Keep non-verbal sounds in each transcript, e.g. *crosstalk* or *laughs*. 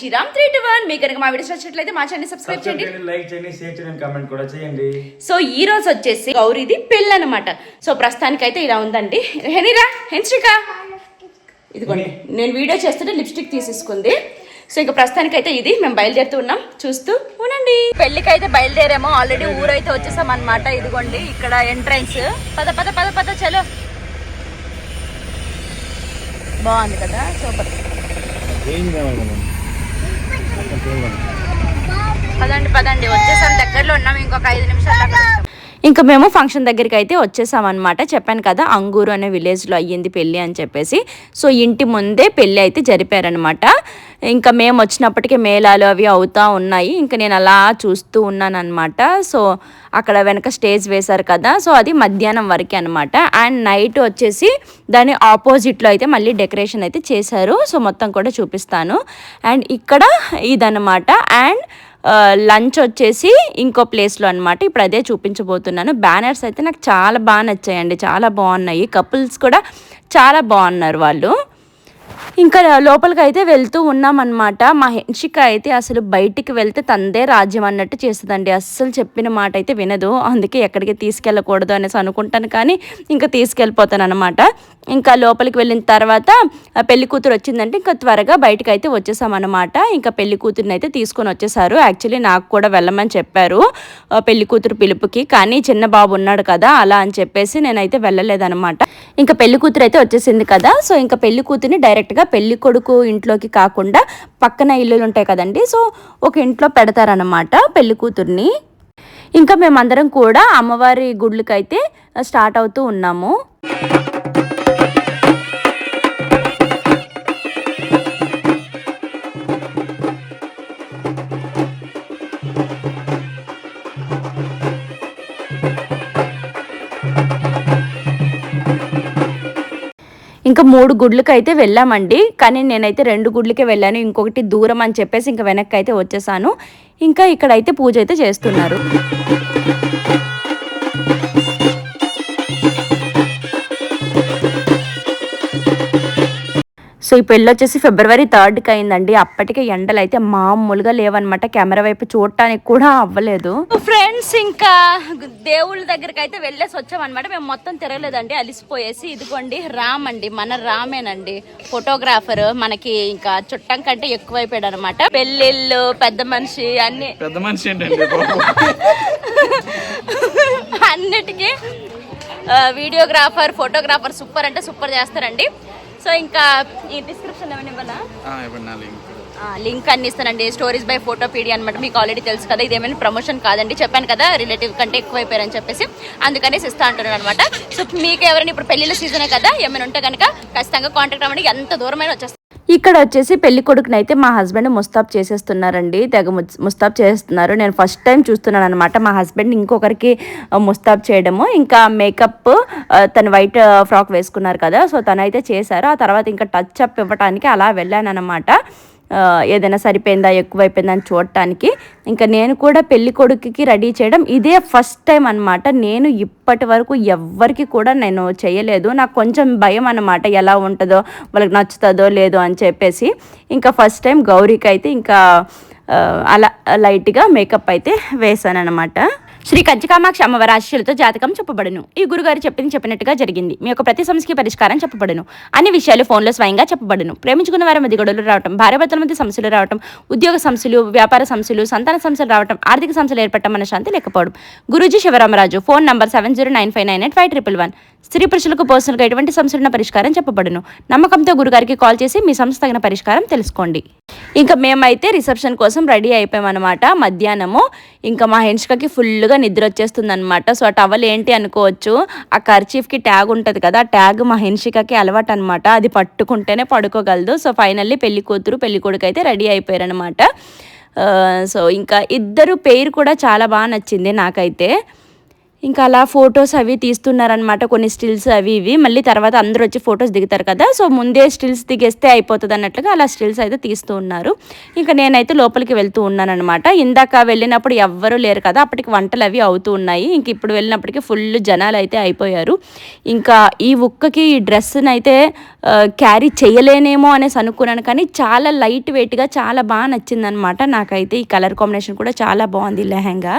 Sriram three to one. మీకు కనుక మా వీడియోస్ నచ్చినట్లయితే మా ఛానల్ సబ్స్క్రైబ్ సబ్స్క్రైబ్ చేయండి. లైక్ చేయండి షేర్ చేయండి కామెంట్ కూడా చేయండి. సో ఈ రోజు వచ్చేసి గౌరీది పెళ్ళి అనమాట సో ప్రస్తుతానికైతే ఇలా ఉందండి. హెనీరా హెన్స్రిక ఇదిగోండి నేను వీడియో చేస్తుంటే లిప్స్టిక్ తీసేసుకుంది. సో ఇక ప్రస్తుతానికైతే ఇది మేము బయలుదేరుతూ ఉన్నాం. చూస్తూ ఉండండి. పెళ్ళికి అయితే బయలుదేరాము. ఆల్రెడీ ఊరైతే వచ్చేసాం అనమాట ఇదిగోండి ఇక్కడ ఎంట్రన్స్ పద పద పద పద చలో. బాగుంది కదా? సూపర్ పదండి పదండి. వచ్చేసాం దగ్గరలో ఉన్నాం. ఇంకొక ఐదు నిమిషాలు ఇంకా మేము ఫంక్షన్ దగ్గరికి అయితే వచ్చేసామన్నమాట. చెప్పాను కదా అంగూరు అనే విలేజ్లో అయ్యింది పెళ్ళి అని చెప్పేసి. సో ఇంటి ముందే పెళ్ళి అయితే జరిపారనమాట ఇంకా మేము వచ్చినప్పటికీ మేళాలు అవి అవుతూ ఉన్నాయి. ఇంకా నేను అలా చూస్తూ ఉన్నాను అనమాట సో అక్కడ వెనక స్టేజ్ వేశారు కదా సో అది మధ్యాహ్నం వరకే అనమాట అండ్ నైట్ వచ్చేసి దాని ఆపోజిట్లో అయితే మళ్ళీ డెకరేషన్ అయితే చేశారు. సో మొత్తం కూడా చూపిస్తాను. అండ్ ఇక్కడ ఇదనమాట అండ్ లంచ్ వచ్చేసి ఇంకో ప్లేస్లో అనమాట ఇప్పుడు అదే చూపించబోతున్నాను. బ్యానర్స్ అయితే నాకు చాలా బాగా నచ్చాయండి. చాలా బాగున్నాయి. కపుల్స్ కూడా చాలా బాగున్నారు వాళ్ళు. ఇంకా లోపలికి అయితే వెళ్తూ ఉన్నామన్నమాట. మా హెన్షిక అయితే అసలు బయటికి వెళ్తే తందే రాజ్యం అన్నట్టు చేస్తుందండి. అస్సలు చెప్పిన మాట అయితే వినదు. అందుకే ఎక్కడికి తీసుకెళ్ళకూడదు అనేసి అనుకుంటాను కానీ ఇంకా తీసుకెళ్ళిపోతాను అనమాట ఇంకా లోపలికి వెళ్ళిన తర్వాత పెళ్ళి కూతురు వచ్చిందంటే ఇంకా త్వరగా బయటకు అయితే వచ్చేసామన్నమాట. ఇంకా పెళ్ళి కూతురుని అయితే తీసుకొని వచ్చేసారు. యాక్చువల్లీ నాకు కూడా వెళ్ళమని చెప్పారు పెళ్ళి కూతురు పిలుపుకి. కానీ చిన్న బాబు ఉన్నాడు కదా అలా అని చెప్పేసి నేనైతే వెళ్ళలేదన్నమాట. ఇంకా పెళ్ళి కూతురు అయితే వచ్చేసింది కదా సో ఇంకా పెళ్ళి కూతురిని డైరెక్ట్గా పెళ్ళి కొడుకు ఇంట్లోకి కాకుండా పక్కన ఇల్లులు ఉంటాయి కదండి. సో ఒక ఇంట్లో పెడతారనమాట పెళ్ళి కూతుర్ని. ఇంకా మేమందరం కూడా అమ్మవారి గుడ్లకైతే స్టార్ట్ అవుతూ ఉన్నాము. ఇంకా మూడు గుడ్లకి అయితే వెళ్ళామండి. కానీ నేనైతే రెండు గుడ్లకే వెళ్ళాను. ఇంకొకటి దూరం అని చెప్పేసి ఇంకా వెనక్కి అయితే వచ్చేసాను. ఇంకా ఇక్కడైతే పూజ అయితే చేస్తున్నారు. సో ఈ పెళ్ళి వచ్చేసి ఫిబ్రవరి థర్డ్కి అయిందండి. అప్పటికే ఎండలు అయితే మామూలుగా లేవన్నమాట. కెమెరా వైపు చూడటానికి కూడా అవ్వలేదు. ఫ్రెండ్స్ ఇంకా దేవుళ్ళ దగ్గరికి అయితే వెళ్ళేసి వచ్చామన్నమాట. మేము మొత్తం తిరగలేదండి. అలిసిపోయేసి ఇదిగోండి రామ్ అండి మన రామేనండి. ఫోటోగ్రాఫర్ మనకి ఇంకా చుట్టం కంటే ఎక్కువైపోయాడు అనమాట పెళ్ళిళ్ళు పెద్ద మనిషి అన్ని పెద్ద మనిషి? అన్నిటికీ వీడియోగ్రాఫర్ ఫోటోగ్రాఫర్ సూపర్ అంటే సూపర్ చేస్తారండి. సో ఇంకా ఈ డిస్క్రిప్షన్ ఏమైనా లింక్ అన్ని ఇస్తానండి. స్టోరీస్ బై ఫోటో పీడి అనమాట మీకు ఆల్రెడీ తెలుసు కదా ఇదేమైనా ప్రమోషన్ కాదండి. చెప్పాను కదా రిలేటివ్ కంటే ఎక్కువ అయిపోయారని చెప్పేసి. అందుకనేసి ఇస్తా అంటున్నాను అనమాట సో మీకు ఎవరైనా ఇప్పుడు పెళ్ళిళ్ళ సీజనే కదా ఏమైనా ఉంటే కనుక ఖచ్చితంగా కాంటాక్ట్ అవ్వండి. ఎంత దూరమైన వచ్చేస్తాను ఇక్కడ వచ్చేసి పెళ్ళి కొడుకుని అయితే మా హస్బెండ్ ముస్తాబ్ చేసేస్తున్నారండి. తెగ ముస్తాబ్ చేస్తున్నారు నేను ఫస్ట్ టైం చూస్తున్నాను అనమాట మా హస్బెండ్ ఇంకొకరికి ముస్తాబ్ చేయడము. ఇంకా మేకప్ తను వైట్ ఫ్రాక్ వేసుకున్నారు కదా. సో తనైతే చేశారు. ఆ తర్వాత ఇంకా టచ్ అప్ ఇవ్వడానికి అలా వెళ్ళాను అనమాట ఏదైనా సరిపోయిందా ఎక్కువైపోయిందా అని చూడటానికి. ఇంకా నేను కూడా పెళ్ళి కొడుకుకి రెడీ చేయడం ఇదే ఫస్ట్ టైం అనమాట నేను ఇప్పటి వరకు ఎవ్వరికి కూడా నేను చేయలేదు. నాకు కొంచెం భయం అనమాట ఎలా ఉంటుందో వాళ్ళకి నచ్చుతుందో లేదో అని చెప్పేసి. ఇంకా ఫస్ట్ టైం గౌరీకి అయితే ఇంకా అలా లైట్గా మేకప్ అయితే వేసాను అనమాట శ్రీ కంచకామాక్షి అమ్మవారి ఆశీస్సులతో జాతకం చెప్పబడును. ఈ గురుగారు చెప్పింది చెప్పినట్టుగా జరిగింది. మీ యొక్క ప్రతి సమస్యకి పరిష్కారం చెప్పబడును. అన్ని విషయాలు ఫోన్లో స్వయంగా చెప్పబడును. ప్రేమించుకున్న వారి మధ్య గొడవలు రావటం భార్యాభర్తల మధ్య సమస్యలు రావటం ఉద్యోగ సమస్యలు వ్యాపార సమస్యలు సంతాన సమస్యలు రావటం ఆర్థిక సమస్యలు ఏర్పడటం మన శాంతి లేకపోవడం. Guruji Shivaramaraju phone number seven zero nine five nine eight five triple one. స్త్రీ పురుషులకు పర్సనల్గా ఎటువంటి సమస్యలున్న పరిష్కారం చెప్పబడును. నమ్మకంతో గురుగారికి కాల్ చేసి మీ సంస్థ తగిన పరిష్కారం తెలుసుకోండి. ఇంకా మేమైతే రిసెప్షన్ కోసం రెడీ అయిపోయామన్నమాట. మధ్యాహ్నము ఇంకా మా హెన్షికకి ఫుల్గా నిద్ర వచ్చేస్తుంది అనమాట సో ఆ టవల్ ఏంటి అనుకోవచ్చు. ఆ కర్చీఫ్కి ట్యాగ్ ఉంటుంది కదా ఆ ట్యాగ్ మా హెన్షికకి అలవాటు అనమాట అది పట్టుకుంటేనే పడుకోగలదు. సో ఫైనల్లీ పెళ్ళి కూతురు పెళ్ళి కొడుకు అయితే రెడీ అయిపోయారనమాట సో ఇంకా ఇద్దరు పేరు కూడా చాలా బాగా నచ్చింది నాకైతే. ఇంకా అలా ఫొటోస్ అవి తీస్తున్నారనమాట కొన్ని స్టిల్స్ అవి ఇవి. మళ్ళీ తర్వాత అందరూ వచ్చి ఫొటోస్ దిగుతారు కదా. సో ముందే స్టిల్స్ దిగేస్తే అయిపోతుంది అన్నట్లుగా అలా స్టిల్స్ అయితే తీస్తూ ఉన్నారు. ఇంకా నేనైతే లోపలికి వెళ్తూ ఉన్నానమాట ఇందాక వెళ్ళినప్పుడు ఎవ్వరూ లేరు కదా. అప్పటికి వంటలు అవి అవుతూ ఉన్నాయి. ఇంక ఇప్పుడు వెళ్ళినప్పటికీ ఫుల్ జనాలు అయితే అయిపోయారు. ఇంకా ఈ ఉక్కకి ఈ డ్రెస్ని అయితే క్యారీ చేయలేనేమో అనేసి అనుకున్నాను. కానీ చాలా లైట్ వెయిట్గా చాలా బాగా నచ్చిందనమాట నాకైతే ఈ కలర్ కాంబినేషన్ కూడా చాలా బాగుంది లెహంగా.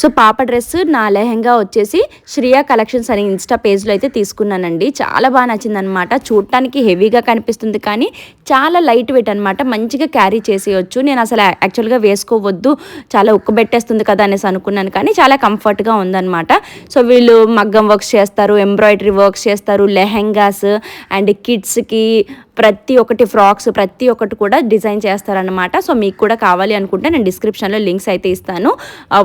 సో పాప డ్రెస్ నా లెహెంగా వచ్చేసి శ్రియా కలెక్షన్స్ అనే ఇన్స్టా పేజ్లో అయితే తీసుకున్నానండి. చాలా బాగా నచ్చిందనమాట చూడటానికి హెవీగా కనిపిస్తుంది కానీ చాలా లైట్ వెయిట్ అనమాట మంచిగా క్యారీ చేసేయచ్చు. నేను అసలు యాక్చువల్గా వేసుకోవద్దు. చాలా ఉక్కబెట్టేస్తుంది కదా అనేసి అనుకున్నాను కానీ చాలా కంఫర్ట్గా ఉందనమాట సో వీళ్ళు మగ్గం వర్క్స్ చేస్తారు ఎంబ్రాయిడరీ వర్క్స్ చేస్తారు లెహెంగాస్ అండ్ కిడ్స్కి ప్రతి ఒక్కటి ఫ్రాక్స్ ప్రతి ఒక్కటి కూడా డిజైన్ చేస్తారనమాట సో మీకు కూడా కావాలి అనుకుంటే నేను డిస్క్రిప్షన్లో లింక్స్ అయితే ఇస్తాను.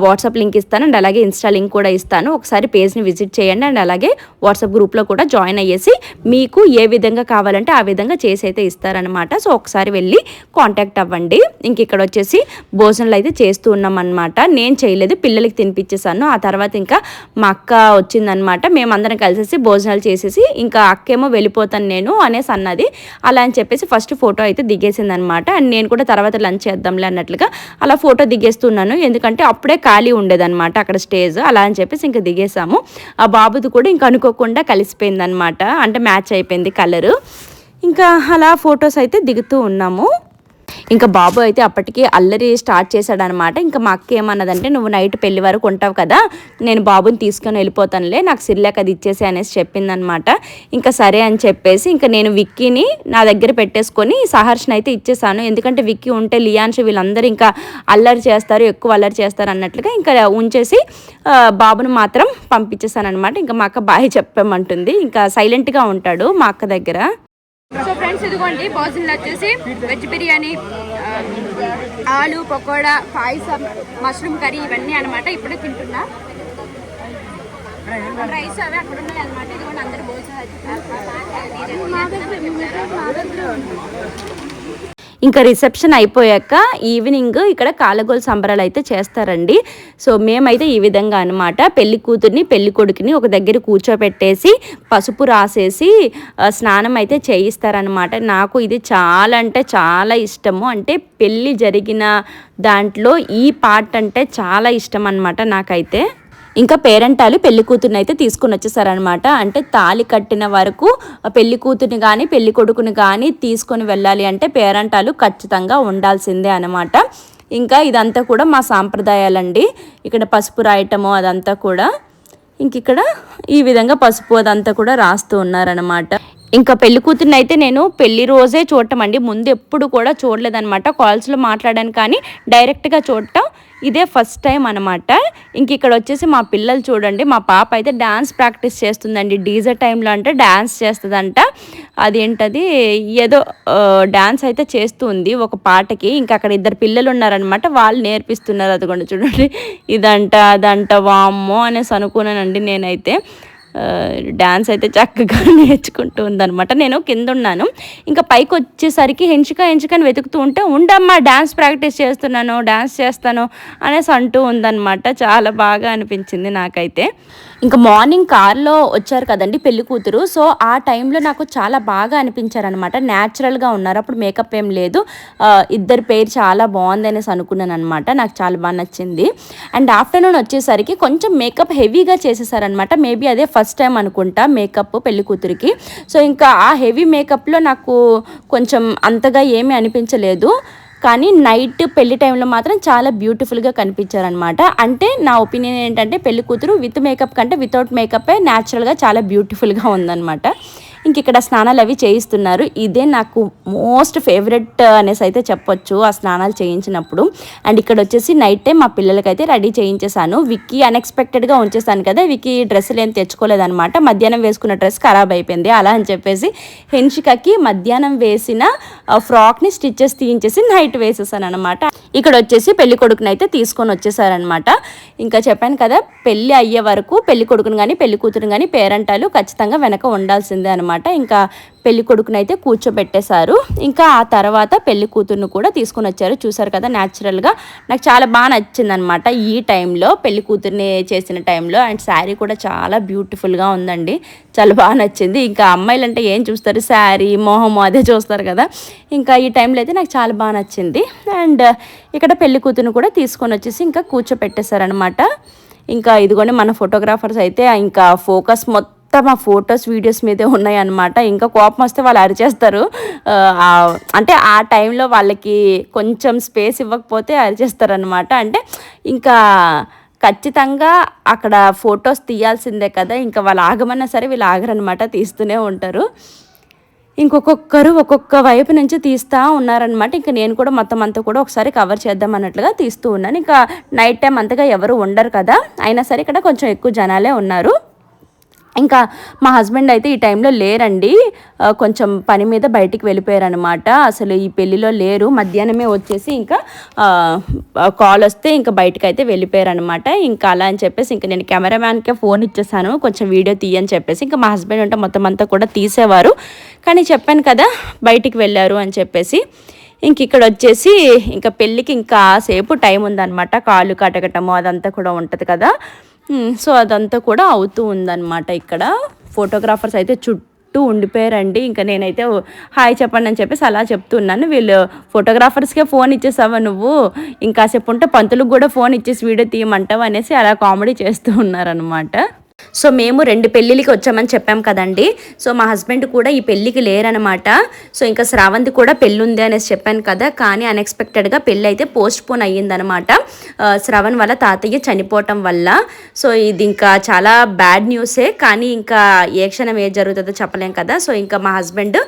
వాట్సాప్ లింక్ ఇస్తాను అండ్ అలాగే ఇన్స్టా లింక్ కూడా ఇస్తాను. ఒకసారి పేజ్ని విజిట్ చేయండి అండ్ అలాగే వాట్సాప్ గ్రూప్లో కూడా జాయిన్ అయ్యేసి మీకు ఏ విధంగా కావాలంటే ఆ విధంగా చేసి అయితే ఇస్తారనమాట సో ఒకసారి వెళ్ళి కాంటాక్ట్ అవ్వండి. ఇంక ఇక్కడ వచ్చేసి భోజనాలు అయితే చేస్తూ ఉన్నాం అనమాట నేను చేయలేదు పిల్లలకి తినిపించేసాను ఆ తర్వాత ఇంకా మా అక్క వచ్చిందనమాట మేమందరం కలిసేసి భోజనాలు చేసేసి ఇంకా అక్కేమో వెళ్ళిపోతాను నేను అనేసి అన్నది. అలా అని చెప్పేసి ఫస్ట్ ఫోటో అయితే దిగేసింది అనమాట అండ్ నేను కూడా తర్వాత లంచ్ చేద్దాంలే అన్నట్లుగా అలా ఫోటో దిగేస్తున్నాను. ఎందుకంటే అప్పుడే ఖాళీ ఉండేదన్నమాట అక్కడ స్టేజ్. అలా అని చెప్పేసి ఇంకా దిగేసాము. ఆ బాబుది కూడా ఇంకా అనుకోకుండా కలిసిపోయిందనమాట. అంటే మ్యాచ్ అయిపోయింది కలరు. ఇంకా అలా ఫొటోస్ అయితే దిగుతూ ఉన్నాము. ఇంకా బాబు అయితే అప్పటికి అల్లరి స్టార్ట్ చేశాడనమాట. ఇంకా మా అక్క ఏమన్నదంటే నువ్వు నైట్ పెళ్ళి వరకు ఉంటావు కదా నేను బాబుని తీసుకొని వెళ్ళిపోతానులే నాకు సిర్లేక అది ఇచ్చేసి అనేసి చెప్పిందనమాట. ఇంకా సరే అని చెప్పేసి ఇంకా నేను విక్కీని నా దగ్గర పెట్టేసుకొని సహర్షణ అయితే ఇచ్చేసాను. ఎందుకంటే విక్కీ ఉంటే లియాన్ష్ వీళ్ళందరూ ఇంకా అల్లరి చేస్తారు ఎక్కువ అల్లరి చేస్తారు అన్నట్లుగా ఇంకా ఉంచేసి బాబును బాబుని మాత్రం పంపించేసాను అనమాట ఇంకా మా అక్క బాయ్ చెప్పమంటుంది. ఇంకా సైలెంట్గా ఉంటాడు మా అక్క దగ్గర. సో ఫ్రెండ్స్ ఇదిగోండి భోజనాలు వచ్చేసి వెజ్ బిర్యానీ ఆలు పకోడా పాయసం మష్రూమ్ కర్రీ ఇవన్నీ అనమాట ఇప్పుడే తింటున్నా. రైస్ అవి అక్కడ ఉన్నాయి అనమాట ఇదిగోండి అందరు ఇంకా రిసెప్షన్ అయిపోయాక ఈవినింగ్ ఇక్కడ కాలగోలు సంబరాలు అయితే చేస్తారండి. సో మేమైతే ఈ విధంగా అనమాట పెళ్ళి కూతుర్ని పెళ్ళి కొడుకుని ఒక దగ్గర కూర్చోబెట్టేసి పసుపు రాసేసి స్నానం అయితే చేయిస్తారనమాట నాకు ఇది చాలా అంటే చాలా ఇష్టము. అంటే పెళ్ళి జరిగిన దాంట్లో ఈ పార్ట్ అంటే చాలా ఇష్టం అనమాట నాకైతే. ఇంకా పేరెంటాలు పెళ్ళి కూతుర్ని అయితే తీసుకుని వచ్చేసారనమాట అంటే తాళి కట్టిన వరకు పెళ్ళి కూతుర్ని కానీ పెళ్ళి కొడుకుని కానీ తీసుకొని వెళ్ళాలి అంటే పేరెంటాలు ఖచ్చితంగా ఉండాల్సిందే అనమాట ఇంకా ఇదంతా కూడా మా సాంప్రదాయాలండి. ఇక్కడ పసుపు రాయటము అదంతా కూడా. ఇంక ఇక్కడ ఈ విధంగా పసుపు అదంతా కూడా రాస్తూ ఉన్నారనమాట ఇంకా పెళ్ళి కూతుర్ని అయితే నేను పెళ్ళి రోజే చూడటం అండి ముందు ఎప్పుడు కూడా చూడలేదన్నమాట. కాల్స్లో మాట్లాడాను కానీ డైరెక్ట్గా చూడటం ఇదే ఫస్ట్ టైం అనమాట ఇంక ఇక్కడ వచ్చేసి మా పిల్లలు చూడండి. మా పాప అయితే డ్యాన్స్ ప్రాక్టీస్ చేస్తుందండి. డీజే టైంలో అంటే డ్యాన్స్ చేస్తుందంట. అదేంటది? ఏదో డ్యాన్స్ అయితే చేస్తుంది ఒక పాటకి. ఇంకా అక్కడ ఇద్దరు పిల్లలు ఉన్నారనమాట వాళ్ళు నేర్పిస్తున్నారు. అది కూడా చూడండి. ఇదంట అదంట. వామ్మో అనేసి అనుకున్నానండి నేనైతే. డ్యాన్స్ అయితే చక్కగా *laughs* నేర్చుకుంటూ ఉందనమాట నేను కింద ఉన్నాను ఇంకా పైకి వచ్చేసరికి హెంచుక హెంచుకని వెతుకుతూ ఉంటే ఉండమ్మా డ్యాన్స్ ప్రాక్టీస్ చేస్తున్నాను డ్యాన్స్ చేస్తాను అనేసి అంటూ ఉందన్నమాట. చాలా బాగా అనిపించింది నాకైతే. ఇంకా మార్నింగ్ కార్లో వచ్చారు కదండి పెళ్ళి కూతురు. సో ఆ టైంలో నాకు చాలా బాగా అనిపించారనమాట న్యాచురల్గా ఉన్నారు. అప్పుడు మేకప్ ఏం లేదు. ఇద్దరు ఇద్దరి పేరు చాలా బాగుంది అనేసి అనుకున్నాను అనమాట నాకు చాలా బాగా నచ్చింది. అండ్ ఆఫ్టర్నూన్ వచ్చేసరికి కొంచెం మేకప్ హెవీగా చేసేసారనమాట మేబీ అదే ఫస్ట్ టైం అనుకుంటా మేకప్ పెళ్ళి కూతురికి. సో ఇంకా ఆ హెవీ మేకప్లో నాకు కొంచెం అంతగా ఏమీ అనిపించలేదు. కానీ నైట్ పెళ్ళి టైంలో మాత్రం చాలా బ్యూటిఫుల్గా కనిపించారనమాట అంటే నా ఒపీనియన్ ఏంటంటే పెళ్ళి కూతురు విత్ మేకప్ కంటే వితౌట్ మేకప్ న్యాచురల్గా చాలా బ్యూటిఫుల్గా ఉందన్నమాట. ఇంక ఇక్కడ స్నానాలు అవి చేయిస్తున్నారు. ఇదే నాకు మోస్ట్ ఫేవరెట్ అనేసి అయితే చెప్పొచ్చు ఆ స్నానాలు చేయించినప్పుడు. అండ్ ఇక్కడ వచ్చేసి నైట్ టైం మా పిల్లలకైతే రెడీ చేయించేసాను విక్కీ అన్ఎక్స్పెక్టెడ్గా ఉంచేసాను కదా విక్కీ డ్రెస్సులు ఏం తెచ్చుకోలేదనమాట మధ్యాహ్నం వేసుకున్న డ్రెస్ ఖరాబ్ అయిపోయింది. అలా అని చెప్పేసి హెన్షికకి మధ్యాహ్నం వేసిన ఫ్రాక్ని స్టిచ్చెస్ తీయించేసి నైట్ వేసేసాను అనమాట ఇక్కడ వచ్చేసి పెళ్ళి కొడుకుని అయితే తీసుకొని వచ్చేసారనమాట ఇంకా చెప్పాను కదా పెళ్ళి అయ్యే వరకు పెళ్ళి కొడుకుని కానీ పెళ్ళి కూతురుని కానీ పేరెంటాలు ఖచ్చితంగా వెనక ఉండాల్సిందే అనమాట అనమాట ఇంకా పెళ్ళి కొడుకునైతే కూర్చోబెట్టేశారు. ఇంకా ఆ తర్వాత పెళ్ళి కూతురును కూడా తీసుకొని వచ్చారు. చూసారు కదా న్యాచురల్గా నాకు చాలా బాగా నచ్చింది అనమాట ఈ టైంలో పెళ్ళి కూతుర్ని చేసిన టైంలో. అండ్ శారీ కూడా చాలా బ్యూటిఫుల్గా ఉందండి. చాలా బాగా నచ్చింది. ఇంకా అమ్మాయిలు అంటే ఏం చూస్తారు? శారీ మొహము అదే చూస్తారు కదా. ఇంకా ఈ టైంలో అయితే నాకు చాలా బాగా నచ్చింది. అండ్ ఇక్కడ పెళ్ళి కూతుర్ని కూడా తీసుకొని వచ్చేసి ఇంకా కూర్చోపెట్టేశారనమాట ఇంకా ఇదిగోండి మన ఫోటోగ్రాఫర్స్ అయితే ఇంకా ఫోకస్ మొత్తం ఆ ఫొటోస్ వీడియోస్ మీదే ఉన్నాయి అనమాట ఇంకా కోపం వస్తే వాళ్ళు అరిచేస్తారు. అంటే ఆ టైంలో వాళ్ళకి కొంచెం స్పేస్ ఇవ్వకపోతే అరిచేస్తారు అనమాట అంటే ఇంకా ఖచ్చితంగా అక్కడ ఫొటోస్ తీయాల్సిందే కదా. ఇంకా వాళ్ళు ఆగమన్నా సరే వీళ్ళు ఆగరనమాట తీస్తూనే ఉంటారు. ఇంకొకొక్కరు ఒక్కొక్క వైపు నుంచి తీస్తూ ఉన్నారనమాట ఇంకా నేను కూడా మొత్తం అంతా కూడా ఒకసారి కవర్ చేద్దాం అన్నట్లుగా తీస్తూ ఉన్నాను. ఇంకా నైట్ టైం అంతగా ఎవరు ఉండరు కదా. అయినా సరే ఇక్కడ కొంచెం ఎక్కువ జనాలే ఉన్నారు. ఇంకా మా హస్బెండ్ అయితే ఈ టైంలో లేరండి. కొంచెం పని మీద బయటికి వెళ్ళిపోయారనమాట అసలు ఈ పెళ్ళిలో లేరు. మధ్యాహ్నమే వచ్చేసి ఇంకా కాల్ వస్తే ఇంకా బయటకు అయితే వెళ్ళిపోయారనమాట ఇంకా అలా అని చెప్పేసి ఇంకా నేను కెమెరామ్యాన్కే ఫోన్ ఇచ్చేసాను. కొంచెం వీడియో తీయని చెప్పేసి ఇంకా మా హస్బెండ్ ఉంటే మొత్తం అంతా కూడా తీసేవారు. కానీ చెప్పాను కదా బయటికి వెళ్ళారు అని చెప్పేసి. ఇంక ఇక్కడ వచ్చేసి ఇంకా పెళ్ళికి ఇంకా సేపు టైం ఉందన్నమాట. కాళ్ళు కటకటము అదంతా కూడా ఉంటుంది కదా. Hmm, సో అదంతా కూడా అవుతూ ఉందన్నమాట ఇక్కడ. ఫోటోగ్రాఫర్స్ అయితే చుట్టూ ఉండిపోయారండి. ఇంకా నేనైతే హాయ్ చెప్పండి అని చెప్పేసి అలా చెప్తున్నాను. వీళ్ళు ఫోటోగ్రాఫర్స్కే ఫోన్ ఇచ్చేసావా నువ్వు? ఇంకాసేపు ఉంటే పంతులకు కూడా ఫోన్ ఇచ్చేసి వీడియో తీయమంటావు అనేసి అలా కామెడీ చేస్తూ ఉన్నారనమాట సో మేము రెండు పెళ్ళిళ్ళకి వచ్చామని చెప్పాం కదండి. సో మా హస్బెండ్ కూడా ఈ పెళ్ళికి లేరనమాట సో ఇంకా శ్రావంతి కూడా పెళ్ళి ఉంది అనేసి చెప్పాను కదా. కానీ అన్ఎక్స్పెక్టెడ్గా పెళ్ళి అయితే పోస్ట్ పోన్ అయ్యిందనమాట శ్రవణ్ వల్ల తాతయ్య చనిపోవటం వల్ల. సో ఇది ఇంకా చాలా బ్యాడ్ న్యూసే కానీ ఇంకా ఏ క్షణం ఏం జరుగుతుందో చెప్పలేం కదా. సో ఇంకా మా హస్బెండ్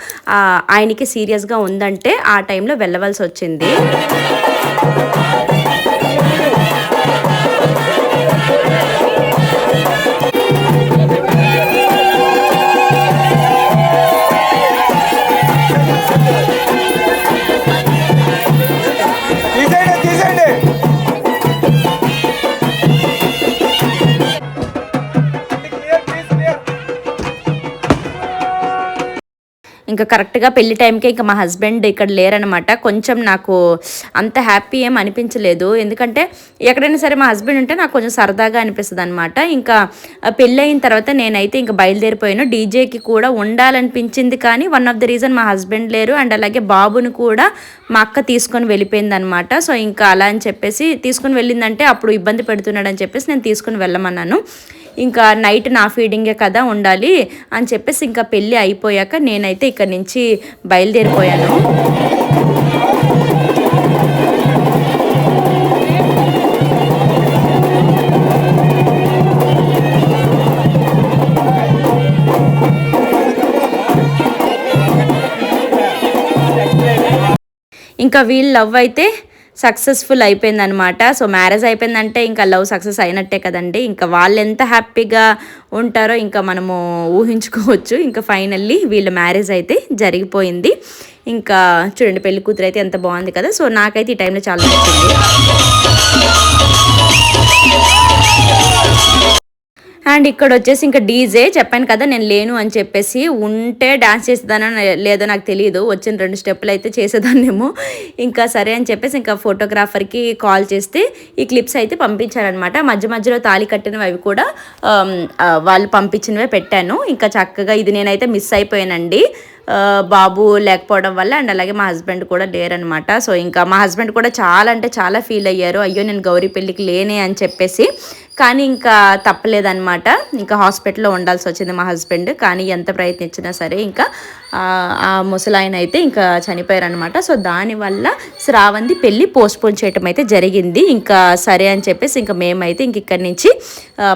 ఆయనకి సీరియస్గా ఉందంటే ఆ టైంలో వెళ్ళవలసి వచ్చింది. ఇంకా కరెక్ట్గా పెళ్ళి టైంకి ఇంకా మా హస్బెండ్ ఇక్కడ లేరనమాట కొంచెం నాకు అంత హ్యాపీ ఏం అనిపించలేదు. ఎందుకంటే ఎక్కడైనా సరే మా హస్బెండ్ ఉంటే నాకు కొంచెం సరదాగా అనిపిస్తుంది అనమాట ఇంకా పెళ్ళి అయిన తర్వాత నేనైతే ఇంకా బయలుదేరిపోయాను. డీజేకి కూడా ఉండాలనిపించింది కానీ వన్ ఆఫ్ ద రీజన్ మా హస్బెండ్ లేరు. అండ్ అలాగే బాబుని కూడా మా అక్క తీసుకొని వెళ్ళిపోయింది అనమాట సో ఇంకా అలా అని చెప్పేసి తీసుకొని వెళ్ళిందంటే అప్పుడు ఇబ్బంది పెడుతున్నాడు అని చెప్పేసి నేను తీసుకొని వెళ్ళమన్నాను. ఇంకా నైట్ నా ఫీడింగే కదా ఉండాలి అని చెప్పేసి ఇంకా పెళ్ళి అయిపోయాక నేనైతే ఇక్కడ నుంచి బయలుదేరిపోయాను. ఇంకా వీళ్ళ లవ్ అయితే సక్సెస్ఫుల్ అయిపోయిందనమాట సో మ్యారేజ్ అయిపోయిందంటే ఇంకా లవ్ సక్సెస్ అయినట్టే కదండి. ఇంకా వాళ్ళు ఎంత హ్యాపీగా ఉంటారో ఇంకా మనము ఊహించుకోవచ్చు. ఇంకా ఫైనల్లీ వీళ్ళ మ్యారేజ్ అయితే జరిగిపోయింది. ఇంకా చూడండి పెళ్ళి కూతురు అయితే ఎంత బాగుంది కదా. సో నాకైతే ఈ టైంలో చాలా నచ్చింది. అండ్ ఇక్కడ వచ్చేసి ఇంకా డీజే చెప్పాను కదా నేను లేను అని చెప్పేసి ఉంటే డాన్స్ చేసేదానో లేదో నాకు తెలియదు వచ్చిన రెండు స్టెప్పులు అయితే చేసేదాన్నేమో. ఇంకా సరే అని చెప్పేసి ఇంకా ఫోటోగ్రాఫర్కి కాల్ చేస్తే ఈ క్లిప్స్ అయితే పంపించారనమాట మధ్య మధ్యలో తాళి కట్టినవి అవి కూడా వాళ్ళు పంపించినవే పెట్టాను. ఇంకా చక్కగా ఇది నేనైతే మిస్ అయిపోయానండి. బాబు లేకపోవడం వల్ల అండ్ అలాగే మా హస్బెండ్ కూడా లేరనమాట. సో ఇంకా మా హస్బెండ్ కూడా చాలా అంటే చాలా ఫీల్ అయ్యారు. అయ్యో నేను గౌరీ పెళ్ళికి లేనే అని చెప్పేసి. కానీ ఇంకా తప్పలేదనమాట. ఇంకా హాస్పిటల్లో ఉండాల్సి వచ్చింది మా హస్బెండ్. కానీ ఎంత ప్రయత్నించినా సరే ఇంకా ఆ, ముసలాయన అయితే ఇంకా చనిపోయారనమాట. సో దానివల్ల శ్రావంతి పెళ్ళి పోస్ట్పోన్ చేయటం అయితే జరిగింది. ఇంకా సరే అని చెప్పేసి ఇంకా మేమైతే ఇంక ఇక్కడి నుంచి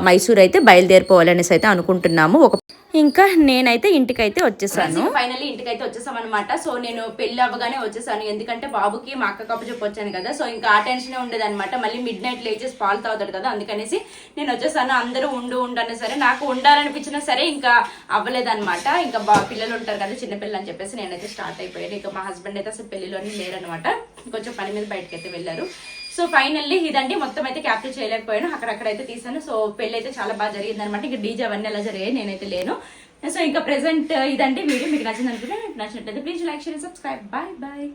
మైసూర్ అయితే బయలుదేరిపోవాలనేసి అయితే అనుకుంటున్నాము. ఒక ఇంకా నేనైతే ఇంటికైతే వచ్చేసాను. ఫైనల్లీ ఇంటికైతే వచ్చేసాం అనమాట సో నేను పెళ్ళి అవ్వగానే వచ్చేసాను. ఎందుకంటే బాబుకి మా అక్క కప్పు చెప్పి వచ్చాను కదా. సో ఇంకా ఆ టెన్షన్ ఉండేది అనమాట మళ్ళీ మిడ్ నైట్ లేచేసి పాలు తాగుతాడు కదా. అందుకనేసి నేను వచ్చేసాను. అందరూ ఉండు ఉండను సరే నాకు ఉండాలనిపించినా సరే ఇంకా అవ్వలేదన్నమాట. ఇంకా బా పిల్లలు ఉంటారు కదా చిన్నపిల్లలు అని చెప్పేసి నేనైతే స్టార్ట్ అయిపోయాను. ఇంకా మా హస్బెండ్ అయితే అసలు పెళ్ళిలోనే లేరనమాట కొంచెం పని మీద బయటకైతే వెళ్ళారు. సో ఫైనల్లీ ఇదండి మొత్తం అయితే క్యాప్చర్ చేయలేకపోయాను. అక్కడక్కడైతే తీసాను సో పెళ్ళి అయితే చాలా బాగా జరిగింది అనమాట ఇంకా డీజే అవన్నీ ఎలా జరిగాయి నేనైతే లేను. సో ఇంకా ప్రెసెంట్ ఇదండి వీడియో. మీకు నచ్చింది అనుకుంటే నచ్చినట్లయితే please like share subscribe bye bye